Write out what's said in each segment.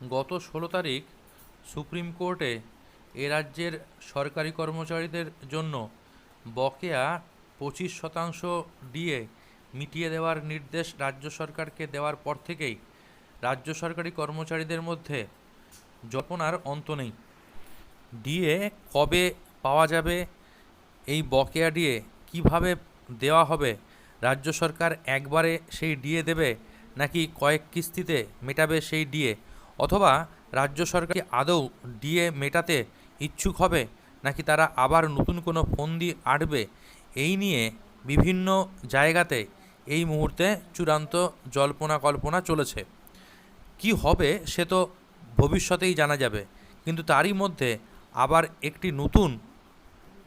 গত ষোলো তারিখ সুপ্রিম কোর্টে এ রাজ্যের সরকারি কর্মচারীদের জন্য বকেয়া পঁচিশ শতাংশ ডিএ মিটিয়ে দেওয়ার নির্দেশ রাজ্য সরকারকে দেওয়ার পর থেকেই রাজ্য সরকারি কর্মচারীদের মধ্যে জল্পনার অন্ত নেই। ডিএ কবে পাওয়া যাবে, এই বকেয়া ডিএ কীভাবে দেওয়া হবে, রাজ্য সরকার একবারে সেই ডিএ দেবে নাকি কয়েক কিস্তিতে মেটাবে সেই ডিএ অথবা রাজ্য সরকার আদৌ ডিএ মেটাতে ইচ্ছুক হবে, নাকি তারা আবার নতুন কোনো ফন্দি আঁটবে, এই নিয়ে বিভিন্ন জায়গাতে এই মুহূর্তে চূড়ান্ত জল্পনা কল্পনা চলেছে। কি হবে সে তো ভবিষ্যতেই জানা যাবে, কিন্তু তারই মধ্যে আবার একটি নতুন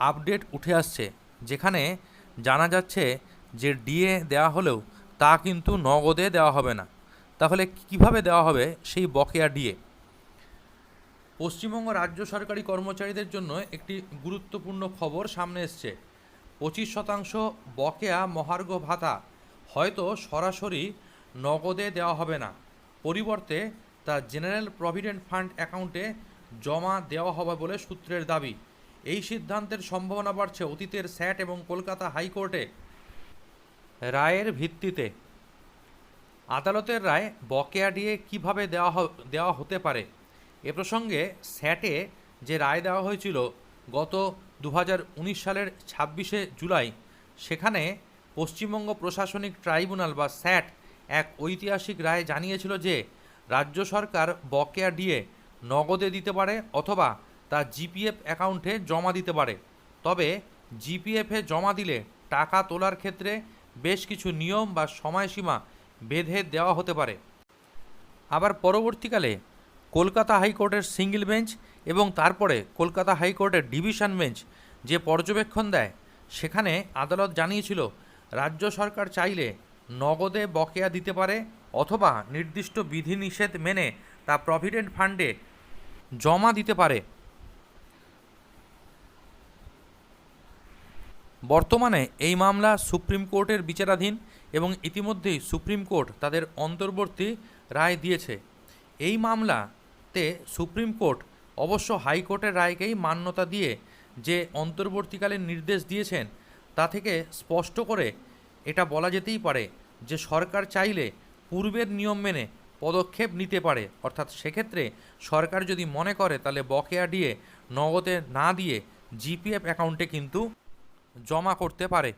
আপডেট উঠে আসছে, যেখানে জানা যাচ্ছে যে ডিএ দেওয়া হলেও তা কিন্তু নগদে দেওয়া হবে না। তাহলে কীভাবে দেওয়া হবে সেই বকেয়া ডিএ পশ্চিমবঙ্গ রাজ্য সরকারি কর্মচারীদের জন্য একটি গুরুত্বপূর্ণ খবর সামনে এসছে। পঁচিশ শতাংশ বকেয়া মহার্ঘ ভাতা হয়তো সরাসরি নগদে দেওয়া হবে না। পরিবর্তে তা জেনারেল প্রভিডেন্ট ফান্ড অ্যাকাউন্টে জমা দেওয়া হবে বলে সূত্রের দাবি। এই সিদ্ধান্তের সম্ভাবনা বাড়ছে অতীতের স্যাট এবং কলকাতা হাইকোর্টে। রায়ের ভিত্তিতে আদালতের রায় বকেয়া দিয়ে কীভাবে দেওয়া দেওয়া হতে পারে? এ প্রসঙ্গে স্যাটে যে রায় দেওয়া হয়েছিল গত দু হাজার উনিশ সালের ছাব্বিশে জুলাই, সেখানে পশ্চিমবঙ্গ প্রশাসনিক ট্রাইব্যুনাল বা স্যাট এক ঐতিহাসিক রায় জানিয়েছিল যে রাজ্য সরকার বকেয়া দিয়ে নগদে দিতে পারে অথবা তা জিপিএফ অ্যাকাউন্টে জমা দিতে পারে। তবে জিপিএফে জমা দিলে টাকা তোলার ক্ষেত্রে বেশ কিছু নিয়ম বা সময়সীমা বেঁধে দেওয়া হতে পারে। আবার পরবর্তীকালে কলকাতা হাইকোর্টের সিঙ্গেল বেঞ্চ এবং তারপরে কলকাতা হাইকোর্টের ডিভিশন বেঞ্চ যে পর্যবেক্ষণ দেয়, সেখানে আদালত জানিয়েছিল, রাজ্য সরকার চাইলে নগদে বকেয়া দিতে পারে অথবা নির্দিষ্ট বিধিনিষেধ মেনে তা প্রভিডেন্ট ফান্ডে জমা দিতে পারে। বর্তমানে এই মামলা সুপ্রিম কোর্টের বিচারাধীন এবং ইতিমধ্যেই সুপ্রিম কোর্ট তাদের অন্তর্বর্তী রায় দিয়েছে। এই মামলাতে সুপ্রিম কোর্ট অবশ্য হাইকোর্টের রায়কেই মান্যতা দিয়ে যে অন্তর্বর্তীকালীন নির্দেশ দিয়েছেন, তা থেকে স্পষ্ট করে এটা বলা যেতেই পারে যে সরকার চাইলে পূর্বের নিয়ম মেনে পদক্ষেপ নিতে পারে। অর্থাৎ সেক্ষেত্রে সরকার যদি মনে করে, তাহলে বকেয়া দিয়ে, নগদে না দিয়ে জিপিএফ অ্যাকাউন্টে কিন্তু জমা করতে পারে।